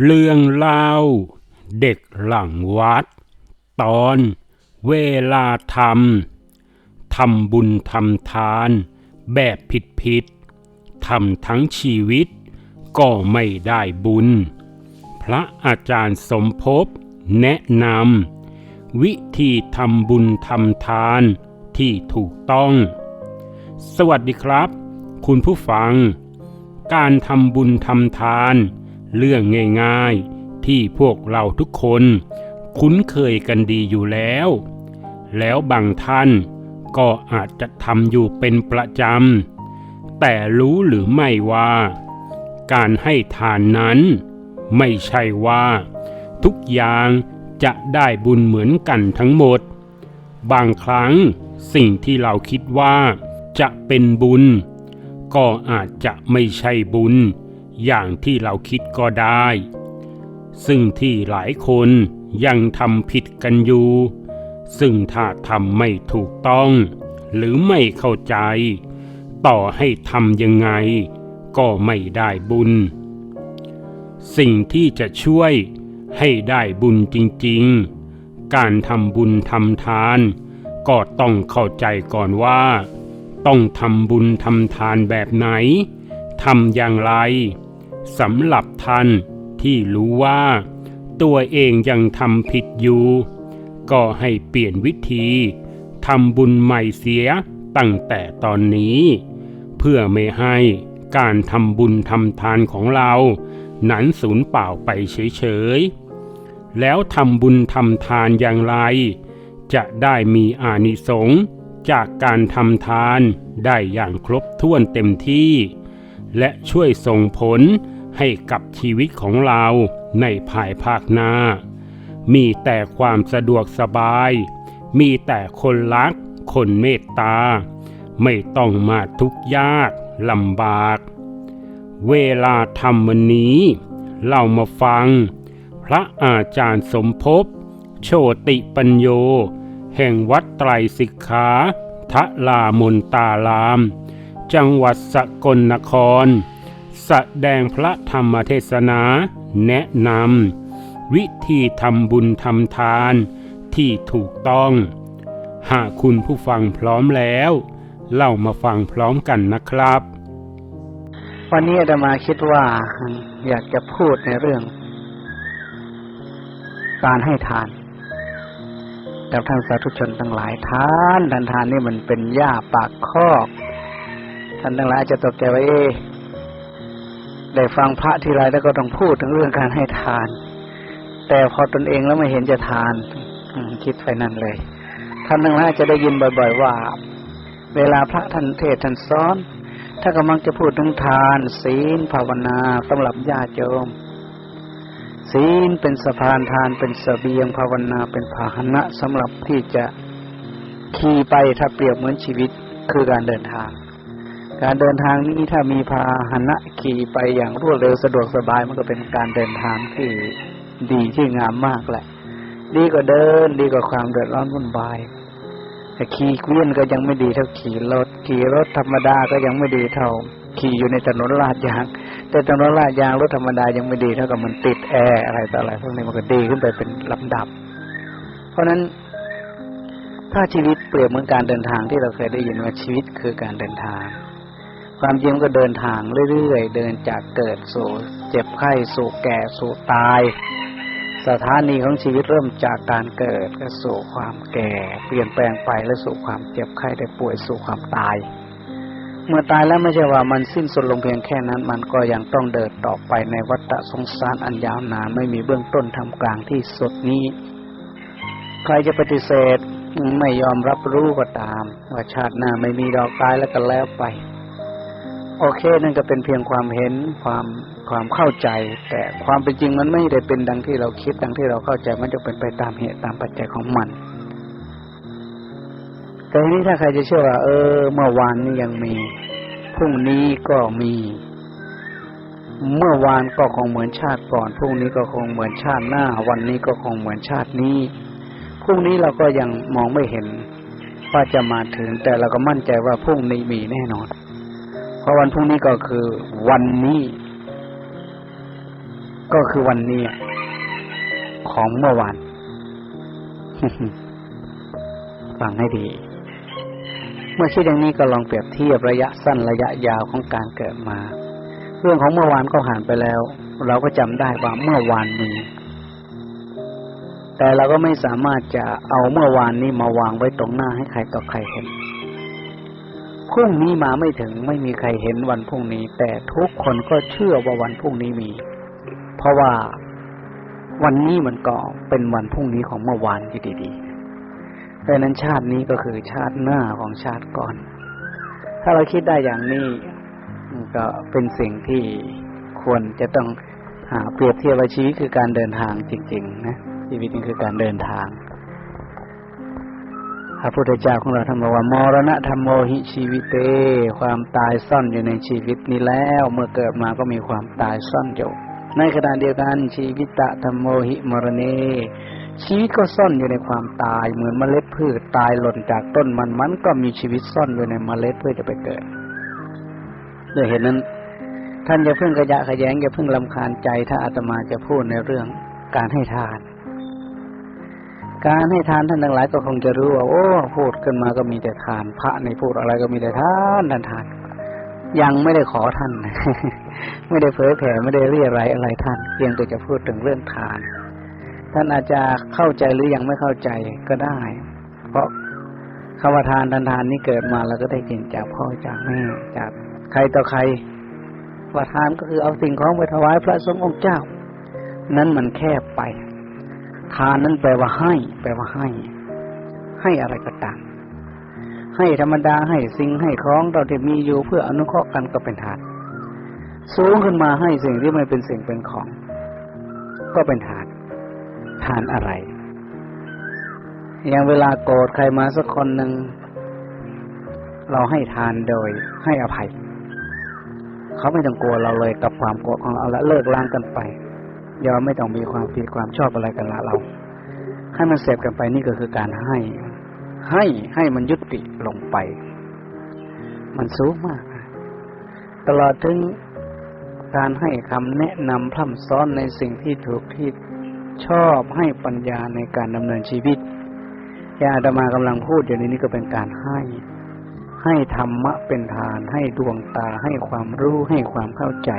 เรื่องเล่า เด็กหลังวัด ตอนเวลาทำทำบุญทำทาน แบบผิดผิดๆทำทั้งชีวิต ก็ไม่ได้บุญ พระอาจารย์สมภพแนะนำวิธีทำบุญทำทานที่ถูกต้อง สวัสดีครับ คุณผู้ฟัง การทำบุญทำทาน เรื่องง่ายๆ ที่พวกเราทุกคน คุ้นเคยกันดีอยู่แล้ว แล้วบางท่านก็อาจจะทำอยู่เป็นประจำ แต่รู้หรือไม่ว่า การให้ทานนั้น ไม่ใช่ว่า ทุกอย่างจะได้บุญเหมือนกันทั้งหมด บางครั้งสิ่งที่เราคิดว่าจะเป็นบุญ ก็อาจจะไม่ใช่บุญ อย่างที่เราคิดก็ได้ ซึ่งที่หลายคนยังทำผิดกันอยู่ ซึ่งถ้าทำไม่ถูกต้อง หรือไม่เข้าใจ ต่อให้ทำยังไง ก็ไม่ได้บุญ สิ่งที่จะช่วยให้ได้บุญจริงๆ การทำบุญทำทาน ก็ต้องเข้าใจก่อนว่า ต้องทำบุญทำทานแบบไหนทำอย่างไร สำหรับท่านที่รู้ว่า ตัวเองยังทำผิดอยู่ ก็ให้เปลี่ยนวิธีทำบุญใหม่เสียตั้งแต่ตอนนี้ เพื่อไม่ให้การทำบุญทำทานของเรานั้นสูญเปล่าไปเฉยๆ แล้วทำบุญทำทานอย่างไร จะได้มีอานิสงส์จากการทำทานได้อย่างครบถ้วนเต็มที่ และช่วยส่งผล ให้กับชีวิตของเราในภายภาคหน้า มีแต่ความสะดวกสบาย มีแต่คนรัก คนเมตตา ไม่ต้องมาทุกข์ยากลำบาก เวลาทำวันนี้ เรามาฟัง พระอาจารย์สมภพ โชติปัญโย แห่งวัดไตรสิกขาทะลามนตาราม จังหวัดสกลนคร แสดงพระธรรมเทศนาแนะนำวิธีทำบุญทำทานที่ถูกต้อง หากคุณผู้ฟังพร้อมแล้ว เล่ามาฟังพร้อมกันนะครับ วันนี้อาตมาคิดว่าอยากจะพูดในเรื่อง การให้ทานแต่ท่านสาธุชนทั้งหลายทานทานทานนี่มันเป็นหญ้าปากคอกท่านทั้งหลายจะตกใจว่าเอ๊ ได้ฟังพระทีไรแล้วก็ต้องพูดถึงเรื่องการให้ทาน แต่พอตนเองแล้วไม่เห็นจะทานคิดไปนั่นเลย ท่านทั้งหลายอาจจะได้ยินบ่อย ๆ ว่า เวลาพระท่านเทศท่านสอนถ้ากำลังจะพูดถึงทาน ศีลภาวนาสำหรับญาติโยมศีลเป็นสะพานทานเป็นเสบียงภาวนาเป็นพาหนะสำหรับที่จะขี่ไปถ้าเปรียบเหมือนชีวิตคือการเดินทาง การเดินทางนี้ถ้ามีพาหนะขี่ไปอย่างรวดเร็วสะดวกสบายมันก็เป็นการเดินทางที่ดีที่งามมากแหละ ดีกว่าเดิน ดีกว่าความเดือดร้อนวุ่นวายแต่ขี่เกวียนก็ยังไม่ดีเท่าขี่รถ ขี่รถธรรมดาก็ยังไม่ดีเท่า ขี่อยู่ในถนนลาดยาง แต่ถนนลาดยางรถธรรมดายังไม่ดีเท่ากับมันติดแอร์อะไรต่ออะไรพวกนี้มันก็ดีขึ้นไปเป็นลำดับ เพราะฉะนั้นถ้าชีวิตเปรียบเหมือนการเดินทางที่เราเคยได้ยินว่าชีวิตคือการเดินทาง ความจริงก็เดินทางเรื่อยๆ เดินจากเกิดสู่เจ็บไข้สู่แก่สู่ตาย สถานีของชีวิตเริ่มจากการเกิดก็สู่ความแก่ เปลี่ยนแปลงไปและสู่ความเจ็บไข้ได้ป่วยสู่ความตาย เมื่อตายแล้วไม่ใช่ว่ามันสิ้นสุดลงเพียงแค่นั้น มันก็ยังต้องเดินต่อไปในวัฏสงสารอันยาวนานไม่มีเบื้องต้นทำกลางที่สุดนี้ ใครจะปฏิเสธไม่ยอมรับรู้ก็ตาม ว่าชาติหน้าไม่มีดอกตายแล้วก็แล้วไป โอเค นั่นก็เป็นเพียงความเห็นความความเข้าใจ แต่ความเป็นจริงมันไม่ได้เป็นดังที่เราคิดดังที่เราเข้าใจมันจะเป็นไปตามเหตุตามปัจจัยของมัน แต่ทีนี้ถ้าใครจะเชื่อว่า เออ เมื่อวานนี้ยังมีพรุ่งนี้ก็มี เมื่อวานก็คงเหมือนชาติก่อนพรุ่งนี้ก็คงเหมือนชาติหน้า วันนี้ก็คงเหมือนชาตินี้พรุ่งนี้เราก็ยังมองไม่เห็นว่าจะมาถึง แต่เราก็มั่นใจว่าพรุ่งนี้มีแน่นอน เพราะวันพรุ่งนี้ก็คือวันนี้ ก็คือวันนี้ ของเมื่อวานฟังให้ดี เมื่อคิดอย่างนี้ก็ลองเปรียบเทียบระยะสั้นระยะยาวของการเกิดมา เรื่องของเมื่อวานก็ผ่านไปแล้ว เราก็จำได้ว่าเมื่อวานมีแต่เราก็ไม่สามารถจะเอาเมื่อวานนี้มาวางไว้ตรงหน้าให้ใครต่อใครเห็น พรุ่งนี้มาไม่ถึงไม่มีใครเห็นวันพรุ่งนี้ แต่ทุกคนก็เชื่อว่าวันพรุ่งนี้มี เพราะว่าวันนี้มันก็เป็นวันพรุ่งนี้ของเมื่อวานที่ดีๆดังนั้นชาตินี้ก็คือชาติหน้าของชาติก่อน ถ้าเราคิดได้อย่างนี้ก็เป็นสิ่งที่ควรจะต้องหาเปรียบเทียบว่าชีวิตคือการเดินทางจริง ๆ นะชีวิตนี่คือการเดินทาง พระพุทธเจ้าของเราท่านบอกว่ามรณะธรรมโมหิชีวิเต ความตายซ่อนอยู่ในชีวิตนี้แล้ว เมื่อเกิดมาก็มีความตายซ่อนอยู่ในขณะเดียวกันชีวิตะธรรมโมหิมรณีชีวิตก็ซ่อนอยู่ในความตายเหมือนเมล็ดพืชตายหล่นจากต้นมันมันก็มีชีวิตซ่อนอยู่ในเมล็ดเพื่อจะไปเกิดด้วยเหตุนั้น ท่านอย่าเพิ่งกระยะขยงอย่าเพิ่งลำคาญใจถ้าอาตมาจะพูดในเรื่องการให้ทาน การให้ทานท่านทั้งหลายก็คงจะรู้ว่าโอ้พูดขึ้นมาก็มีแต่ทาน พระในพูดอะไรก็มีแต่ทานทานทาน ยังไม่ได้ขอท่าน ไม่ได้เผยแผ่ไม่ได้เรียอะไรอะไรท่าน เพียงแต่จะพูดถึงเรื่องทาน ท่านอาจจะเข้าใจหรือยังไม่เข้าใจก็ได้ เพราะคำว่าทานทานทานนี้เกิดมาเราก็ได้กินจากพ่อจากแม่จากใครต่อใครว่าทานก็คือเอาสิ่งของไปถวายพระสงฆ์องค์เจ้า นั้นมันแคบไป ทานนั้นแปลว่าให้ แปลว่าให้ ให้อะไรก็ตามให้ธรรมดาให้สิ่งให้ของเราที่มีอยู่เพื่ออนุเคราะห์กันก็เป็นทานสูงขึ้นมาให้สิ่งที่ไม่เป็นสิ่งเป็นของ ก็เป็นทานทานอะไร อย่างเวลาโกรธใครมาสักคนหนึ่งเราให้ทานโดยให้อภัย เขาไม่ต้องกลัวเราเลยกับความโกรธของเราและเลิกล้างกันไป ยอมไม่ต้องมีความผิดความชอบอะไรกันละเรา ให้มันเสพกันไปนี่ก็คือการให้ ให้ให้มันยุติลงไป มันสูงมาก ตลอดถึงการให้คำแนะนำพร่ำซ้อนในสิ่งที่ถูกที่ชอบให้ปัญญาในการดำเนินชีวิตที่อาตมากำลังพูดอยู่ในนี้ก็เป็นการให้ ให้ธรรมะเป็นทาน ให้ดวงตาให้ความรู้ให้ความเข้าใจ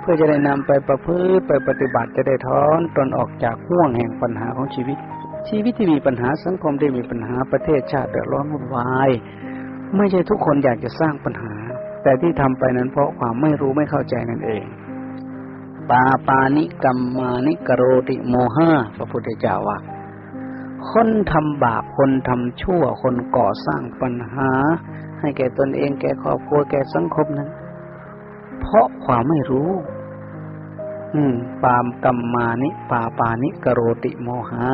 เพื่อจะได้นำไปประพฤติไปปฏิบัติจะได้ถอนตนออกจากห่วงแห่งปัญหาของชีวิต ชีวิตที่มีปัญหาสังคมที่มีปัญหาประเทศชาติเดือดร้อนวุ่นวาย ไม่ใช่ทุกคนอยากจะสร้างปัญหา แต่ที่ทำไปนั้นเพราะความไม่รู้ไม่เข้าใจนั่นเองปาปานิกัมมานิกโรติโมหะพระพุทธเจ้าว่าคนทำบาปคนทำชั่วคนก่อสร้างปัญหา ให้แก่ตนเองแก่ครอบครัวแก่สังคมนั้น เพราะความไม่รู้ อืม ปามกัมมานิปาปานิกโรติโมหะ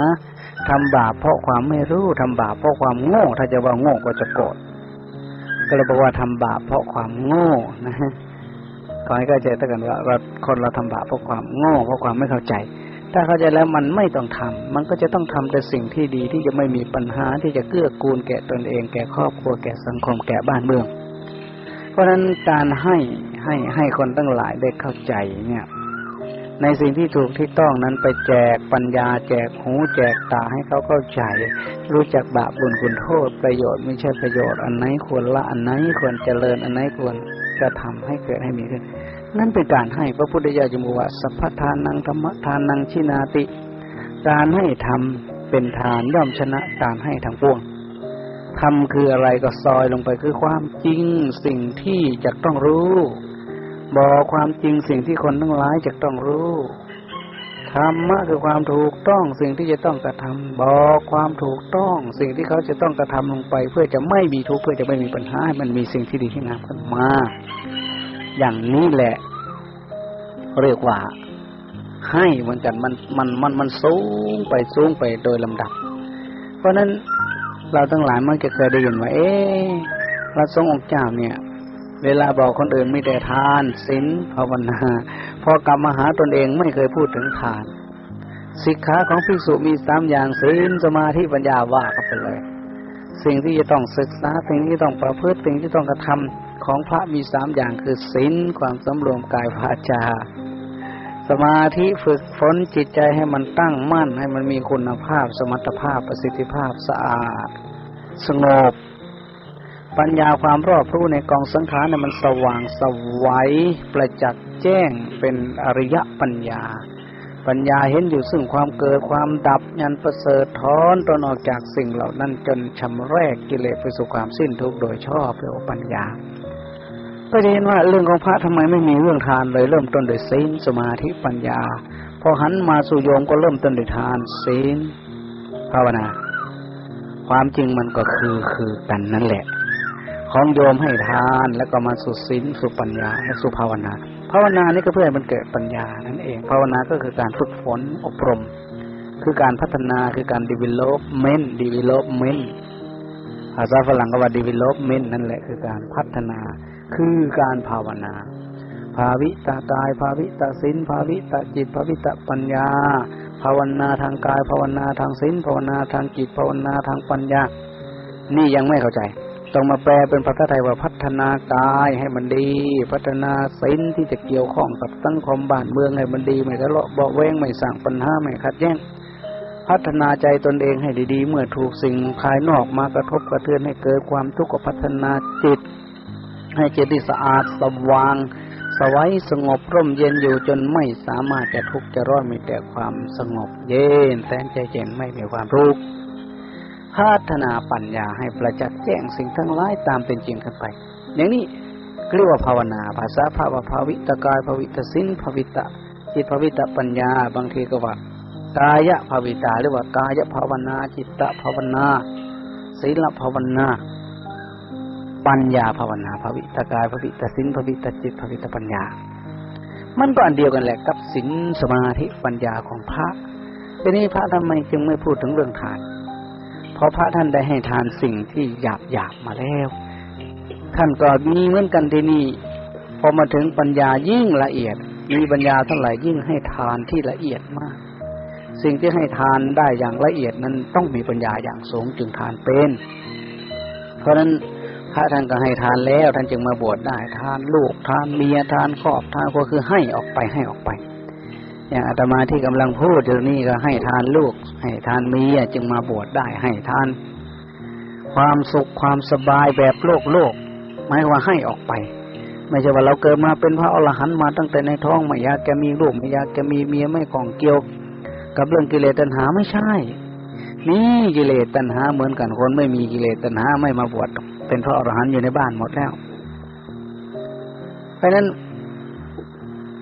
ทำบาปเพราะความไม่รู้ทำบาปเพราะความโง่ ถ้าจะว่าโง่ก็จะโกรธก็เลยบอกว่าทำบาปเพราะความโง่นะฮะขอให้เข้าใจตั้งกันว่าเราคนเราทำบาปเพราะความโง่เพราะความไม่เข้าใจ ถ้าเข้าใจแล้วมันไม่ต้องทำมันก็จะต้องทำแต่สิ่งที่ดีที่จะไม่มีปัญหาที่จะเกื้อกูลแก่ตนเอง แก่ครอบครัวแก่สังคมแก่บ้านเมือง เพราะฉะนั้นการให้ ให้ให้คนตั้งหลายได้เข้าใจเนี่ย ในสิ่งที่ถูกที่ต้องนั้นไปแจกปัญญา แจกหู แจกตาให้เขาเข้าใจ รู้จักบาปบุญคุณโทษประโยชน์ไม่ใช่ประโยชน์อันไหนควรละอันไหนควรเจริญอันไหนควรจะทำให้เกิดให้มีขึ้นนั่นเป็นการให้พระพุทธเจ้าจึงบอกว่าสัพพทานนังธรรมทานนังชินาติ การให้ทำเป็นทานย่อมชนะการให้ทั้งปวงทำคืออะไรก็ซอยลงไปคือความจริงสิ่งที่จะต้องรู้ บอกความจริงสิ่งที่คนทั้งหลายจะต้องรู้ธรรมะคือความถูกต้องสิ่งที่จะต้องกระทำบอกความถูกต้อง สิ่งที่เขาจะต้องกระทำลงไป เพื่อจะไม่มีทุกข์เพื่อจะไม่มีปัญหาให้มันมีสิ่งที่ดีที่งามขึ้นมา อย่างนี้แหละ เรียกว่า ให้เหมือนกันมันมันมันมันสูงไปสูงไปโดยลำดับ เพราะฉะนั้นเราทั้งหลายมักจะเคยได้ยินว่า เอ๊ะพระสงฆ์องค์เจ้าเนี่ย เวลาบอกคนอื่นไม่ได้ทานศีลภาวนา พอกลับมาหาตนเองไม่เคยพูดถึงทานสิกขาของภิกษุมีสามอย่างศีลสมาธิปัญญาว่ากันไปเลย สิ่งที่จะต้องศึกษาสิ่งที่ต้องประพฤติสิ่งที่ต้องกระทำของพระมีสามอย่างคือศีลความสำรวมกายวาจา สมาธิฝึกฝนจิตใจให้มันตั้งมั่นให้มันมีคุณภาพ สมรรถภาพประสิทธิภาพสะอาด สงบ ปัญญาความรอบรู้ในกองสังขารเนี่ยมันสว่างสวัยประจักษ์แจ้งเป็นอริยปัญญา ปัญญาเห็นอยู่ซึ่งความเกิดความดับยันประเสริฐถอนตนออกจากสิ่งเหล่านั้นจนชำแรกกิเลสไปสู่ความสิ้นทุกข์โดยชอบเรียกว่าปัญญา ก็จะเห็นว่าเรื่องของพระทำไมไม่มีเรื่องทานเลยเริ่มต้นโดยศีลสมาธิปัญญา พอหันมาสู่โยมก็เริ่มต้นด้วยทานศีลภาวนา ความจริงมันก็คือคือกันนั่นแหละ ของโยมให้ทานแล้วก็มาสู่ศีลสู่ปัญญาและสู่ภาวนา ภาวนานี่ก็เพื่อให้มันเกิดปัญญานั่นเอง ภาวนาก็คือการฝึกฝนอบรม คือการพัฒนาคือการ development development ภาษาฝรั่งก็ว่า development นั่นแหละคือการพัฒนา คือการภาวนา ภาวิตากาย ภาวิตาศีลภาวิตาจิต ภาวิตาปัญญา ภาวนาทางกาย ภาวนาทางศีลภาวนาทางจิต ภาวนาทางปัญญา นี่ยังไม่เข้าใจ ต้องมาแปลเป็นภาษาไทยว่าพัฒนากายให้มันดี พัฒนาศีลที่จะเกี่ยวข้องกับสังคมบ้านเมืองให้มันดีไม่ทะเลาะเบาแวงไม่สร้างปัญหาไม่ขัดแย้งพัฒนาใจตนเองให้ดีๆ เมื่อถูกสิ่งภายนอกมากระทบกระเทือนให้เกิดความทุกข์ก็พัฒนาจิต ให้จิตที่สะอาดสว่าง สวัยสงบร่มเย็นอยู่จนไม่สามารถจะทุกข์จะร้อนมีแต่ความสงบเย็นแสนใจเย็นไม่มีความทุกข์ พัฒนาปัญญาให้ประจักษ์แจ้งสิ่งทั้งหลายตามเป็นจริงกันไป อย่างนี้เรียกว่าภาวนา ภาษาภาวะภาวิตกายภาวิตสินภาวิตะจิตภาวิตะปัญญา บางทีก็ว่ากายภาวิตาหรือว่ากายภาวนา จิตภาวนาศีลภาวนา ปัญญาภาวนาภาวิตกายภาวิตสินภาวิตจิตภาวิตปัญญา มันก็อันเดียวกันแหละกับศีลสมาธิปัญญาของพระทีนี้พระทำไมจึงไม่พูดถึงเรื่องทาน เพราะพระท่านได้ให้ทานสิ่งที่หยาบหยาบมาแล้ว ท่านก็มีเหมือนกันที่นี่พอมาถึงปัญญายิ่งละเอียด มีปัญญาเท่าไหร่ยิ่งให้ทานที่ละเอียดมาก สิ่งที่ให้ทานได้อย่างละเอียดนั้นต้องมีปัญญาอย่างสูงจึงทานเป็น เพราะฉะนั้นพระท่านก็ให้ทานแล้ว ท่านจึงมาบวชได้ทานลูกทานเมียทานครอบทานก็คือให้ออกไปให้ออกไป อย่างอาตมาที่กำลังพูดอยู่นี่ก็ให้ทานลูก ให้ทานเมียจึงมาบวชได้ให้ทาน ความสุขความสบายแบบโลกโลกหมายว่าให้ออกไป ไม่ใช่ว่าเราเกิดมาเป็นพระอรหันต์มาตั้งแต่ในท้องไม่อยากจะมีลูกไม่อยากจะมีเมียไม่กองเกี่ยว กับเรื่องกิเลสตัณหาไม่ใช่นี่กิเลสตัณหาเหมือนกันคนไม่มีกิเลสตัณหาไม่มาบวชเป็นพระอรหันต์อยู่ในบ้านหมดแล้ว เพราะนั้น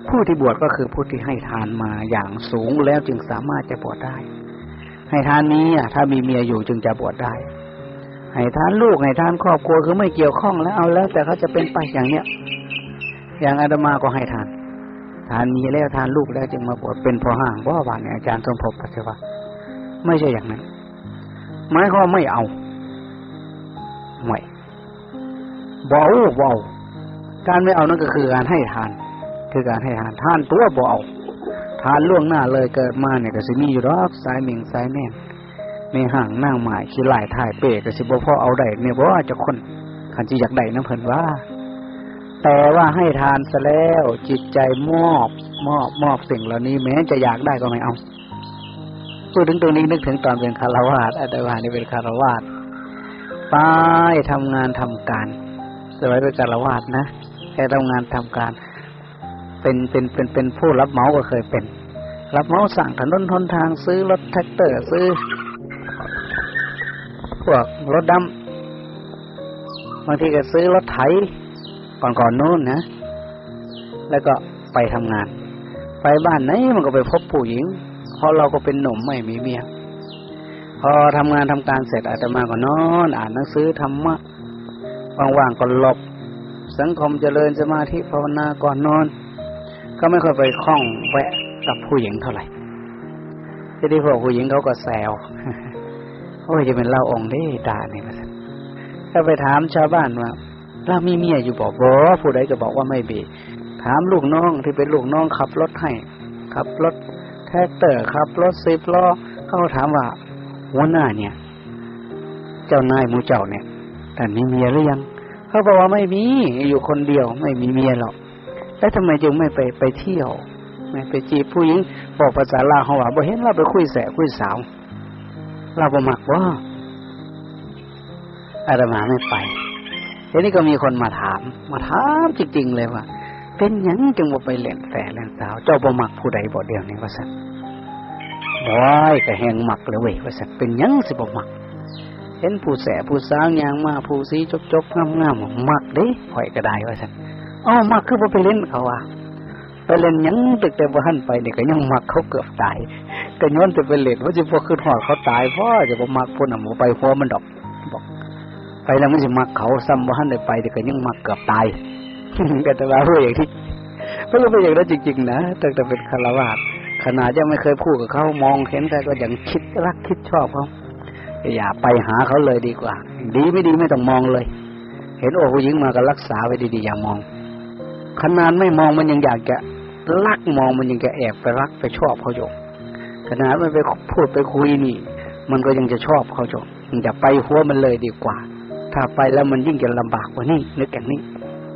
ผู้ที่บวชก็คือผู้ที่ให้ทานมาอย่างสูงแล้วจึงสามารถจะบวชได้ ให้ทานนี้อะ ถ้ามีเมียอยู่จึงจะบวชได้ ให้ทานลูกให้ทานครอบครัวคือไม่เกี่ยวข้องแล้วเอาแล้ว แต่เขาจะเป็นไปอย่างเนี้ยอย่างอาตมาก็ให้ทาน ทานมีแล้วทานลูกแล้วจึงมาบวชเป็นพอห่างว่าบาเนี่ยอาจารย์สมภพปฏิวัติไม่ใช่อย่างนั้นหมายความไม่เอาไม่บเอาบเอาการไม่เอานั่นก็คือการให้ทาน คือการให้ทานทานตัวเอาทานล่วงหน้าเลยเกิดมาเนี่ยก็สิมีอยู่รอกสายหมิงสายแน่นในห่างนั่งหมายขี้ลายถ่ายเป้ก็สิบ่พ่อเอาได้เนี่ยบ่ว่าจะคนขันจีอยากได้น้ำเพิ่นว่า แต่ว่าให้ทานซะแล้วจิตใจมอบมอบมอบสิ่งเหล่านี้แม้จะอยากได้ก็ไม่เอาพูดถึงตรงนี้นึกถึงตอนเป็นคารวาสอาตมานี่เป็นคารวาสไปทำงานทำการสมัยเป็นคารวาสนะแค่ทำงานทำการ เป็นเป็นเป็นเป็นผู้รับเหมาก็เคยเป็น รับเหมาสั่งถนนทนทางซื้อรถแท็กเตอร์ซื้อ พวกรถดำบางทีก็ซื้อรถไถก่อนก่อนโน้นนะ แล้วก็ไปทำงาน ไปบ้านไหนมันก็ไปพบผู้หญิงเพราะเราก็เป็นหนุ่มไม่มีเมียพอทำงานทำการเสร็จอาจจะมาก็นอน อ่านหนังสือธรรมะว่างๆก็หลบสังคมเจริญสมาธิภาวนาก่อนนอน ก็ไม่ค่อยไปคล้องแวะกับผู้หญิงเท่าไหร่ทีนี้พวกผู้หญิงเขาก็แซวโอ้ยจะเป็นเล่าองค์ได้ตาเนี่ยถ้าไปถามชาวบ้านว่าเรามีเมียอยู่บอกบ่ผู้ใดก็บอกว่าไม่มีถามลูกน้องที่เป็นลูกน้องขับรถให้ขับรถแท็กเตอร์ขับรถสิบล้อเขาถามว่าหัวหน้าเนี่ย เจ้านายมูเจ้าเนี่ยแต่มีเมียหรือยัง เขาบอกว่าไม่มีอยู่คนเดียวไม่มีเมียหรอก แล้วทำไมจึงไม่ไปไปเที่ยว ไม่ไปจีบผู้หญิงบอกภาษาลาวเขาว่าบ่เห็นเราไปคุยแสคุยสาวเราบ่มักว่าอาตมาไม่ไปทีนี้ก็มีคนมาถาม มาถามจริงๆเลยว่า เป็นยังจึงบ่ไปเล่นแสเล่นสาว เจ้าบ่มักผู้ใดบ่เดียวนี้ว่าซั่นว้ายก็แหงมักเลยเว้ยว่าซั่นเป็นยังสิบ่มัก เห็นผู้แสผู้สาวยางมาผู้สีจบจบงามงามๆมักเด้ข่อยก็ได้ว่าซั่น อ๋อมักคือบ่ไปเล่นเขาว่าไปเล่นยังตึกแต่บ่หันไปนี่ก็ยังมักเขาเกือบตายก็ย้อนจะไปเล่นว่าสิบ่คือฮอดเขาตายเพราะจะบ่มักพุ่นน่ะบ่ไปหัวมันดอกบอก ไปแล้วมันสิมักเขาซ้ำบ่หันได้ไปแต่ก็ยังมักเกือบตายก็แต่ว่ารู้อย่างที่เพิ่นก็เป็นอย่างนั้นจริง ๆ นะตั้งแต่เป็นคารวาสขนาดยังไม่เคยพูดกับเขามองเห็นแต่ก็ยังคิดรักคิดชอบเขาอย่าไปหาเขาเลยดีกว่า ดีไม่ดีไม่ต้องมองเลย เห็นโอ้ผู้หญิงมาก็รักษาไว้ดีๆอย่ามอง ขนาดไม่มองมันยังอยากจะรักมองมันยังจะแอบไปรักไปชอบเขาอยู่ขนาดไม่ไปพูดไปคุยนี่ มันก็ยังจะชอบเขาอยู่อย่าไปหัวมันเลยดีกว่า ถ้าไปแล้วมันยิ่งจะลำบากกว่านี้นึกอย่างนี้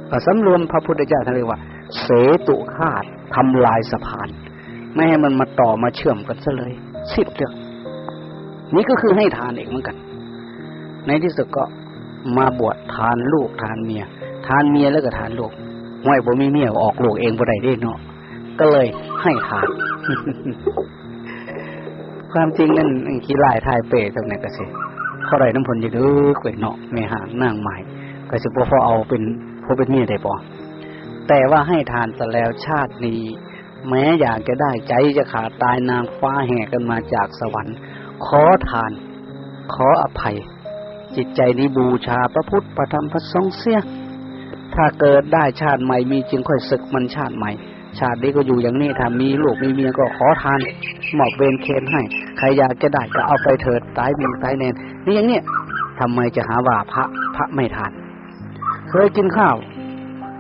ก็สำรวมพระพุทธเจ้าท่านเรียว่า เสตุคาตทำลายสะพาน ไม่ให้มันมาต่อมาเชื่อมกันซะเลยสิ้นเรื่องนี่ก็คือให้ทานเองเหมือนกัน ในที่สุดก็มาบวชทานลูกทานเมีย ทานเมียแล้วก็ทานลูก ห้วยผมมีเมียออกลูกเองบ่ได้เด้เนาะก็เลยให้ทานความจริงนั่นขี้ลายทายเปรตตรงไหนก็สิเขาไรน้ำพลจะดื้อเกวเนาะไม่ห่างนั่งใหม่ก็สิบ่พอเอาเป็นพอเป็นเมียได้บ่แต่ว่าให้ทานแต่แล้วชาตินี้ แม้อยากจะได้ใจจะขาดตายนางฟ้าแห่กันมาจากสวรรค์ ขอทาน ขออภัย จิตใจนี้บูชาพระพุทธพระธรรมพระสงฆ์เสีย ถ้าเกิดได้ชาติใหม่มีจึงค่อยศึกมันชาติใหม่ ชาตินี้ก็อยู่อย่างนี้ถ้ามีลูกมีเมียก็ขอทานหมอบเบนเคนให้ ใครอยากจะได้ก็เอาไปเถิดตายมีตายแนนนี่อย่างเนี้ยทำไมจะหาว่าพระพระไม่ทาน เคยกินข้าว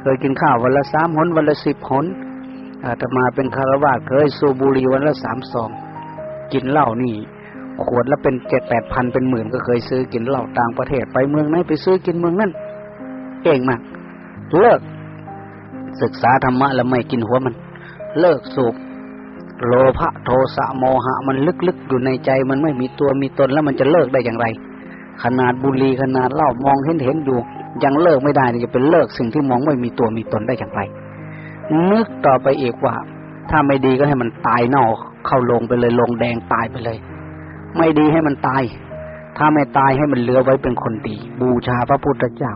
เคยกินข้าววันละสามหนวันละสิบหนอาตมาเป็นคารวะเคยสูบบุหรี่วันละสามซองกินเหล้านี่ ขวดละเป็นเจ็ดแปดพันเป็นหมื่นก็เคยซื้อกินเหล้าต่างประเทศไปเมืองไหนไปซื้อกินเมืองนั่นเก่งมาก เลิก ศึกษาธรรมะแล้วไม่กินหัวมัน เลิกสูบโลภะโทสะโมหะมันลึกๆอยู่ในใจ มันไม่มีตัวมีตนแล้วมันจะเลิกได้อย่างไร ขนาดบุหรี่ขนาดเหล้ามองเห็นเห็นอยู่ ยังเลิกไม่ได้นี่จะเป็นเลิกสิ่งที่มองไม่มีตัวมีตนได้อย่างไร นึกต่อไปอีกว่า ถ้าไม่ดีก็ให้มันตายเน่าเข้าลงไปเลยลงแดงตายไปเลย ไม่ดีให้มันตาย ถ้าไม่ตายให้มันเหลือไว้เป็นคนดีบูชาพระพุทธเจ้า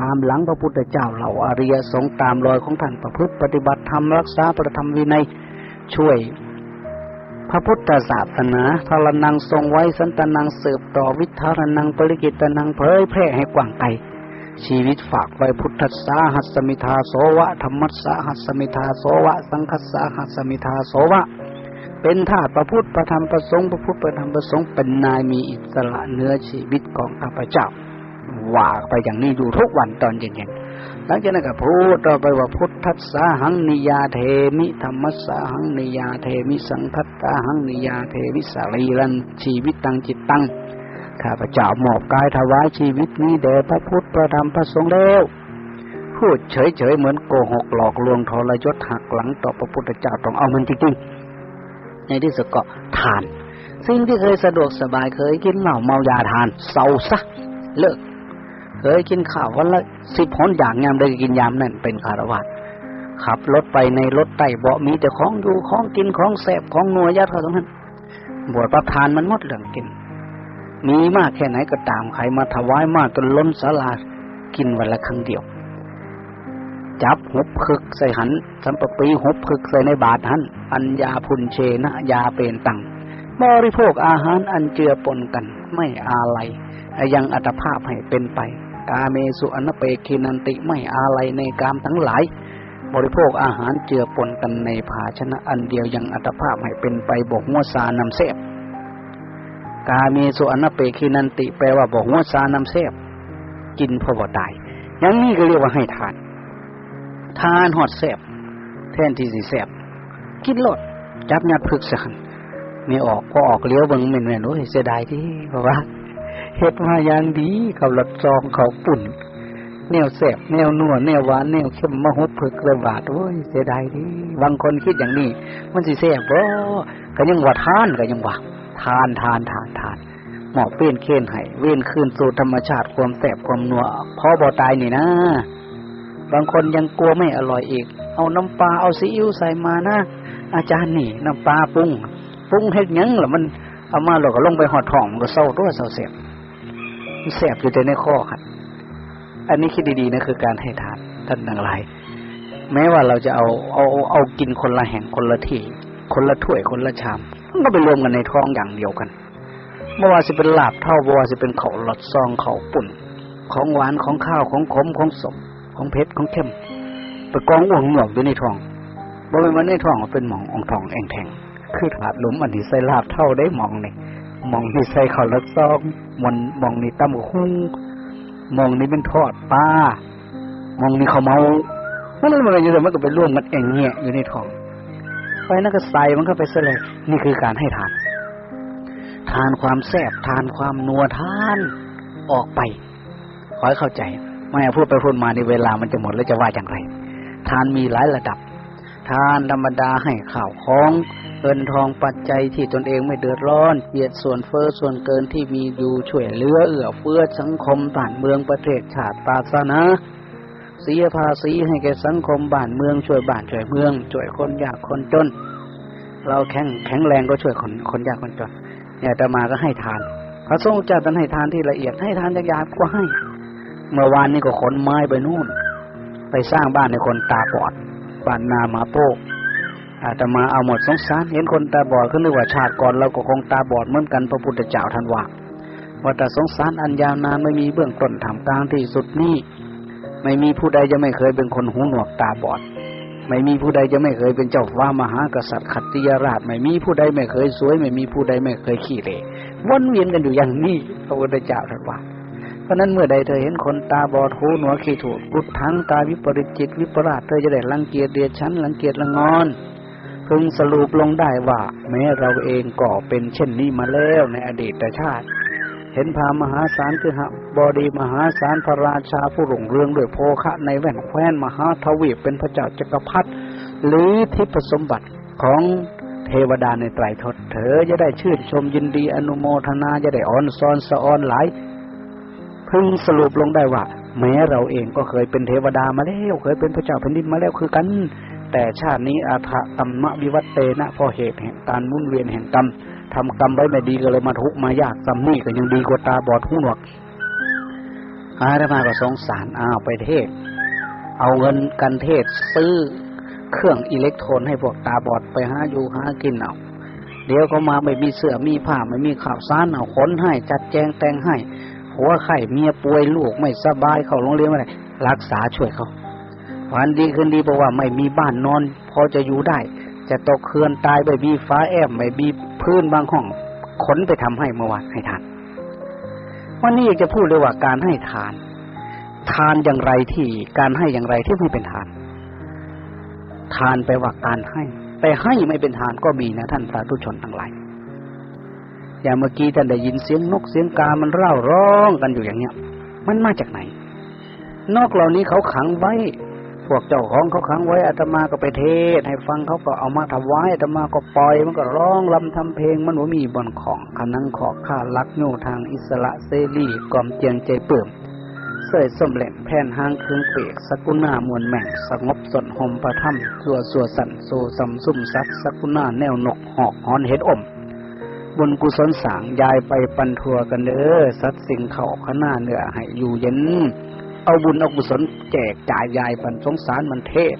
ตามหลังพระพุทธเจ้าเหล่าอริยสงฆ์ตามรอยของท่านประพฤติปฏิบัติธรรมรักษาประธรรมวินัยช่วย พระพุทธศาสนาทรนังทรงไว้สันตนังสืบต่อวิทารนังปริกิตนังเผยแพร่ให้กว้างไกลชีวิตฝากไว้พุทธสาหัสมิทาโสวะธรรมัสสาหัสมิทาโสวะ สังคสสาหัสมิทาโสวะ เป็นทาสพระพุทธพระธรรมพระสงฆ์พระพุทธพระธรรมพระสงฆ์เป็นนายมีอิสระเนื้อชีวิตของข้าพเจ้า ว่าไปอย่างนี้อยู่ทุกวันตอนเย็นๆหลังจากนั้นก็พูดต่อไปว่าพุทธัสสาหังนิยาเทมิธรรมัสสาหังนิยาเทมิสังคัสสาหังนิยาเทมิสารีรันชีวิตตังจิตตังข้าพเจ้ามอบกายถวายชีวิตนี้แด่พระพุทธพระธรรมพระสงฆ์แล้วพูดเฉยๆเหมือนโกหกหลอกลวงทรยศหักหลังต่อพระพุทธเจ้าต้องเอามันจริงๆในที่สุดก็ทาน สิ่งที่เคยสะดวกสบายเคยกินเหล้าเมายาทานเศร้าซะเลิก เคยกินข้าววันละสิบหนอย่างยามได้กินยามนั่นเป็นคารวะขับรถไปในรถใต้เบาะมีแต่ของอยู่ของกินของแสบของนัวยัดเข้าตรงนั้นบวชประทานมันหมดเรื่องกิน มีมากแค่ไหนก็ตามใครมาถวายมากจนล้นศาลากินวันละครั้งเดียว จับหุบพึกใส่หันสัมปปีหุบพึกใส่ในบาทหันอัญญาพุนเชนะยาเป็นตังบริโภคอาหารอันเจือปนกันไม่อาลัยยังอัตภาพให้เป็นไป กาเมสุอนเปคินันติไม่อาลัยในกามทั้งหลาย บริโภคอาหารเจือปนกันในภาชนะอันเดียวยังอัตภาพให้เป็นไปบอกหัวสานำเสพกาเมสุอนเปคินันติแปลว่าบอกหัวสานำเสพกินพอบ่ตายอย่างนี้ก็เรียกว่าให้ทาน ทานหอดแสบแทนที่สิแสบกินรดจับยัดพึกสันไม่ออกก็ออกเลี้ยวเบิ่งเหม็นเหม็นโอ้ยเสียดายที่เพราะว่า เฮ็ดมาอย่างดีกับรถซองเขาปุ่น แนวแสบแนวนัวแนวหวานแนวเข้มมะฮุบเผือกระบาดโอ้ยเสียดายดิบางคนคิดอย่างนี้ มันสิแซ่บบ่ก็ยังว่าทานก็ยังว่าทานทานทานทานหมอกเปี้ยนเค้นให้เว้นคืนสู่ธรรมชาติความแสบความนัวพอบ่ตายนี่นะ บางคนยังกลัวไม่อร่อยอีก เอาน้ำปลาเอาซีอิ๊วใส่มานะอาจารย์นี่น้ำปลาปรุงปรุงเฮ็ดยังล่ะมันเอามาแล้วก็ลงไปหอดท้องมันก็เศร้าตัวเศร้าเสียบ แสบอยู่แต่ในข้อครับอันนี้คิดดีๆนะคือการให้ทานท่านทั้งหลาย แม้ว่าเราจะเอาเอาเอากินคนละแห่งคนละที่ คนละถ้วยคนละชามมันก็ไปรวมกันในท้องอย่างเดียวกันไม่ว่าจะเป็นลาบเท่าไม่ว่าจะเป็นเขาหลอดซองเขาปุ่น ของหวานของข้าวของขมของสมของเผ็ดของเข้มไปกองอ้วงหนวกอยู่ในท้องบ่เป็นมันในท้องเป็นหมององทองแองแทงคือถาดหลุมอันที่ใส่ลาบเท่าได้หมองนี่ห มองที่ใส่ข้าวลอดซองมันหมองนี่ตำบักหุ่งหมองนี่เป็นทอดปลามองนี่เขาเมามันเลยมันอยู่แต่มันก็ไปร่วมกันเองเงี้ยอยู่ในท้องไปนั่นก็ใส่มันก็ไปซะเลยนี่คือการให้ทาน ทานความแซ่บทานความนัวทานออกไป ขอให้เข้าใจไม่พูดไปพูดมาในเวลามันจะหมดแล้วจะว่าอย่างไร ทานมีหลายระดับ ทานธรรมดาให้ข่าวของ เงินทองปัจจัยที่ตนเองไม่เดือดร้อนเกียรติส่วนเฟอ้อส่วนเกินที่มีอยู่ช่วยเหลือเอื้อเฟื้อสังคมบ้านเมืองประเทศชาติศาสนาเสียภาษีให้แก่สังคมบ้านเมืองช่วยบ้านช่วยเมืองช่วยคนยากคนจน เราแข็งแข็งแรงก็ช่วยคนคนยากคนจนเนี่ยแต่มาก็ให้ทาน พระทรงเจ้าท่านให้ทานที่ละเอียดให้ทานหยาบๆก็ให้ เมื่อวานนี้ก็ขนไม้ไปนู่น ไปสร้างบ้านในคนตาบอดบ้านนามาโปก อาตมาเอาหมดสงสาร เห็นคนตาบอดก็นึกว่าชาติก่อนเราก็คงตาบอดเหมือนกันพระพุทธเจ้าท่านว่าว่าแต่สงสารอันยาวนานไม่มีเบื้องต้นทำกลางที่สุดนี้ไม่มีผู้ใดจะไม่เคยเป็นคนหูหนวกตาบอด ไม่มีผู้ใดจะไม่เคยเป็นเจ้าฟ้ามหากษัตริย์ขัตติยราช ไม่มีผู้ใดไม่เคยสวย ไม่มีผู้ใดไม่เคยขี้เหร่วนเวียนกันอยู่อย่างนี้พระพุทธเจ้าท่านว่าเพราะนั้นเมื่อใดเธอเห็นคนตาบอดหูหนวกขี้ถูกกุดทั้งตาวิปริตจิตวิปลาสเธอจะได้รังเกียจเดียดฉันรังเกียจละงอน พึงสรุปลงได้ว่า แม้เราเองก็เป็นเช่นนี้มาแล้วในอดีตชาติ เห็นพามหาศาลคือหบดีมหาศาลพระราชาผู้หลงเรืองด้วยโภคะในแว่นแคว้นมหาทวีปเป็นพระเจ้าจักรพรรดิหรือทิพสมบัติของเทวดาในไตรทศเธอจะได้ชื่นชมยินดีอนุโมทนาจะได้อ่อนซอนสะออนหลายพึงสรุปลงได้ว่าแม้เราเองก็เคยเป็นเทวดามาแล้ว เคยเป็นพระเจ้าแผ่นดินมาแล้วคือกัน แต่ชาตินี้อาภะตัมมะวิวัตเตนะพราะเหตุแห่งการมุ่นเวียนแห่งกรรมทำกรรมไว้ไม่ดีก็เลยมาทุกมายากซัมนี่ก็ยังดีกว่าตาบอดหูหนวกอาตมาก็สงสารอ้าวไปเทศ เอาเงินกันเทศซื้อเครื่องอิเล็กโทรนให้พวกตาบอดไปหาอยู่หากินเอาเดี๋ยวเขามาไม่มีเสื้อมีผ้าไม่มีข่าวสารเอาขนให้จัดแจงแต่งให้หัวไข่เมียป่วยลูกไม่สบายเข้าโรงเรียนอะไรรักษาช่วยเขา วันดีคืนดีบอกว่าไม่มีบ้านนอน พอจะอยู่ได้ จะตกเคือนตายไม่มีฟ้าแอมไม่มีพื้นบางห้องขนไปทำให้เมื่อวานให้ทานวันนี้อยากจะพูดเลยว่าการให้ทาน ทานอย่างไรที่การให้อย่างไรที่ไม่เป็นทาน ทานไปว่าการให้ แต่ให้ไม่เป็นทานก็มีนะท่านสาธุชนทั้งหลายอย่างเมื่อกี้ท่านได้ยินเสียงนกเสียงกา มันเร่าร้องกันอยู่อย่างเนี้ย มันมาจากไหน นกเหล่านี้เขาขังไว้ พวกเจ้าของเขาขังไว้อาตมาก็ไปเทศ ให้ฟังเขาก็เอามาถวายอาตมาก็ปล่อย มันก็ร้องลำทำเพลง มันว่ามีบนของขนังขอข้าลักโยทางอิสระเสรีกอมเจียงใจเปิ่มเสยส้มแหลมแผ่นห้างเครื่องเปกสกุณามวลแม่งสงบสนหมประถ้ำสัวสัวสันโซซัมซุ่มซัดสกุณาแนวนกหอกหอนเห็ดอมบนกุศลสางยายไปปันทัวกันเด้อสัตว์สิ่งเขาขนาเนื้อให้อยู่เย็น เอาบุญเอากุศลแจกจ่ายยายปันสงสารมันเทศ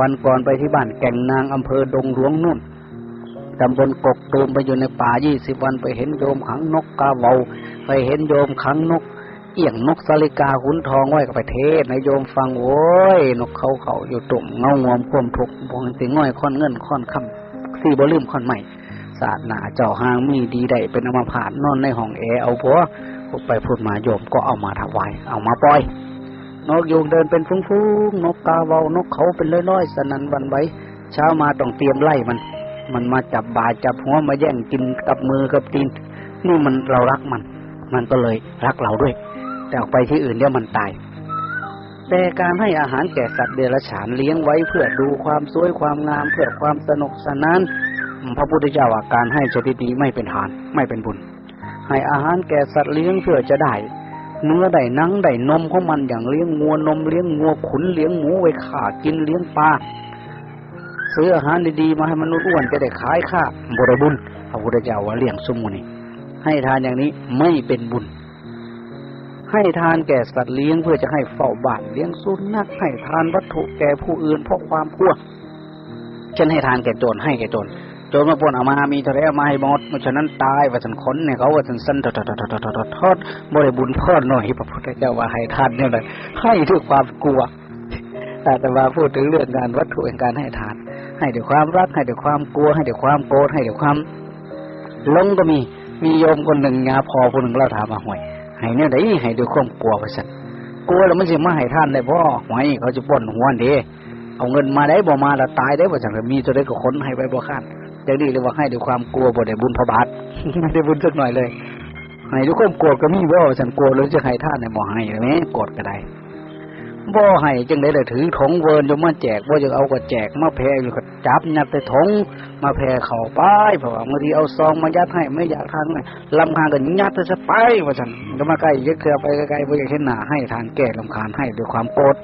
วันก่อนไปที่บ้านแก่งนางอำเภอดงหลวงนุ่นตำบลกกตูมไปอยู่ในป่ายี่สิบวันไปเห็นโยมขังนกกาเบาไปเห็นโยมขังนก เอี่ยงนกสาลิกาขุนทองไว้กับไปเทศนายโยมฟังโว้ยนกเขาเขาอยู่ตุ่มเงางวมควมทุกพวงสิง่อยค่อนเงินค่อนคำสี่บลืมค่อนใหม่ศาสนาเจ้าหางมีดีได้เป็นอมาผาดนอนในห้องแอร์เอาผัว พูดไปพูดมาโยมก็เอามาถวาย เอามาปล่อย นกยูงเดินเป็นฟุ้งๆ นกกาเวานกเขาเป็นร้อยๆ สนันวันไหวเช้ามาต้องเตรียมไล่มัน มันมาจับบาจับหัวมาแย่งกินกับมือกับตีน นี่มันเรารักมัน มันก็เลยรักเราด้วย แต่ออกไปที่อื่นเดี๋ยวมันตาย แต่การให้อาหารแก่สัตว์เดรัจฉานเลี้ยงไว้เพื่อดูความสวยความงามเพื่อความสนุกสนานพระพุทธเจ้าว่าการให้ชนิดนี้ไม่เป็นทานไม่เป็นบุญ ให้อาหารแก่สัตว์เลี้ยงเพื่อจะได้ เนื้อได้นังได้นมของมันอย่างเลี้ยงงัวนมเลี้ยงงัวขุนเลี้ยงหมูไว้ข่ากินเลี้ยงปลาซื้ออาหารดีๆมาให้มนุษย์อ้วนจะได้ขายค่าบริบุญพระพุทธเจ้าว่าเลี้ยงสมุนีให้ทานอย่างนี้ไม่เป็นบุญ ให้ทานแก่สัตว์เลี้ยงเพื่อจะให้เฝ้าบ้านเลี้ยงสุนัขให้ทานวัตถุแก่ผู้อื่นเพราะความกลัวเช่นให้ทานแก่โจรให้แก่โจร โจรมาปนเอามามีเท่าไรเอามาให้หมดเพราะฉะนั้นตายว่าสันคนเนี่ยเขาว่าสันสันทอดทอดทอดทอดทอดทอดบริบุญพ่อหน่อยพระพุทธเจ้าว่าให้ทานเนี่ยเลยให้ด้วยความกลัวแต่แต่ว่าพูดถึงเรื่องงานวัตถุแห่งการให้ทาน ให้ด้วยความรักให้ด้วยความกลัว ให้ด้วยความโกรธให้ด้วยความลงก็มีมีโยมคนหนึ่งงาพอคนหนึ่งเราถามมาห่วยให้เนี่ยได้ให้ด้วยความกลัวไปสันกลัวแล้วมันสิมาให้ท่านได้บ่อหวยเขาจะป้นหัวเด้เอาเงินมาได้บ่มาแล้วตายได้บ่จังมีตัวได้ก็ค้นให้ไปบ่ข้าน อย่างนี้เรียกว่าให้ด้วยความกลัวบ่ได้บุญพระบาทไม่ได้บุญสักหน่อยเลยให้ด้วยความโกรธก็มีบ่ฉันกลัวแล้วจะให้ท่านได้บ่ให้แหมโกรธก็ได้บ่ให้จังได้เลยถือถงเวินจะมาแจกบ่จะเอาก็แจกมาแพ้อยู่ก็จับยัดใส่ถงมาแพ้เข้าไปเพราะว่าบางทีเอาซองมายัดให้ไม่อยากทานเลยลำคาญก็ยัดซะไปว่าฉันก็มาใกล้ยึดเครือไปใกล้ๆบ่อยากเห็นหน้าให้ทานแก้ลำคาญให้ด้วยความโกรธ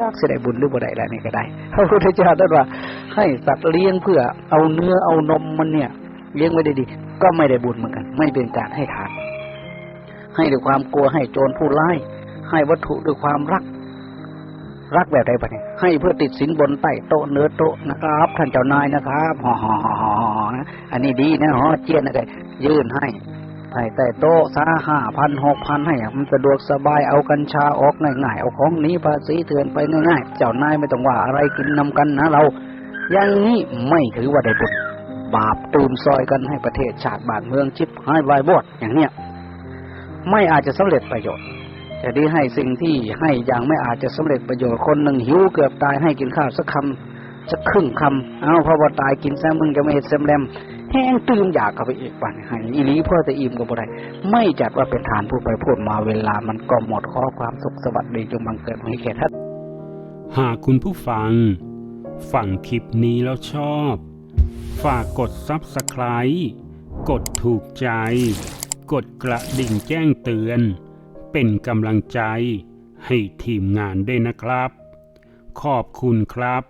จักสิได้บุญหรือบ่ได้แล้วนี่ก็ได้พระพุทธเจ้าตรัสว่า ให้สัตว์เลี้ยงเพื่อเอาเนื้อเอานมมันเนี่ย เลี้ยงไว้ได้ดี ก็ไม่ได้บุญเหมือนกัน ไม่เป็นการให้ทาน ให้ด้วยความกลัวให้โจรผู้ร้าย ให้วัตถุด้วยความรัก รักแบบใดปะเนี่ยให้เพื่อติดสินบนใต้โต๊ะเนื้อโต๊ะนะครับท่านเจ้านายนะครับฮ่อฮ่อฮ่อฮ่อฮ่อนะอันนี้ดีนะฮอเจี๊ยนอะไรยื่นให้ ให้แต่โต๊ะซาห้าพันหกพันให้มันสะดวกสบายเอากัญชาออกง่ายๆเอาของหนี้ภาษีเถื่อนไปง่ายๆ เจ้านายไม่ต้องว่าอะไรกินนำกันนะเรา อย่างนี้ไม่ถือว่าได้บุญบาปตูมซอยกันให้ประเทศชาติบ้านเมืองชิบหายวายบอดอย่างเนี้ยไม่อาจจะสำเร็จประโยชน์แต่ที่ให้สิ่งที่ให้อย่างไม่อาจจะสำเร็จประโยชน์คนหนึ่งหิวเกือบตายให้กินข้าวสักคำสักครึ่งคำเอาพราะว่าตายกินแซมมึงจะไม่เห็นแซมแรม แห้งตื่มอยากเข้าไปอีกวันให้อีหลีเพื่อจะอิ่มกับบ่ได้ไม่จัดว่าเป็นฐานพูดไปพูดมาเวลามันก็หมดข้อความสุขสวัสดีจงบังเกิดให้แก่ท่านหากคุณผู้ฟัง ฟังคลิปนี้แล้วชอบ ฝากกด Subscribe กดถูกใจ กดกระดิ่งแจ้งเตือน เป็นกำลังใจให้ทีมงานด้วยนะครับ ขอบคุณครับ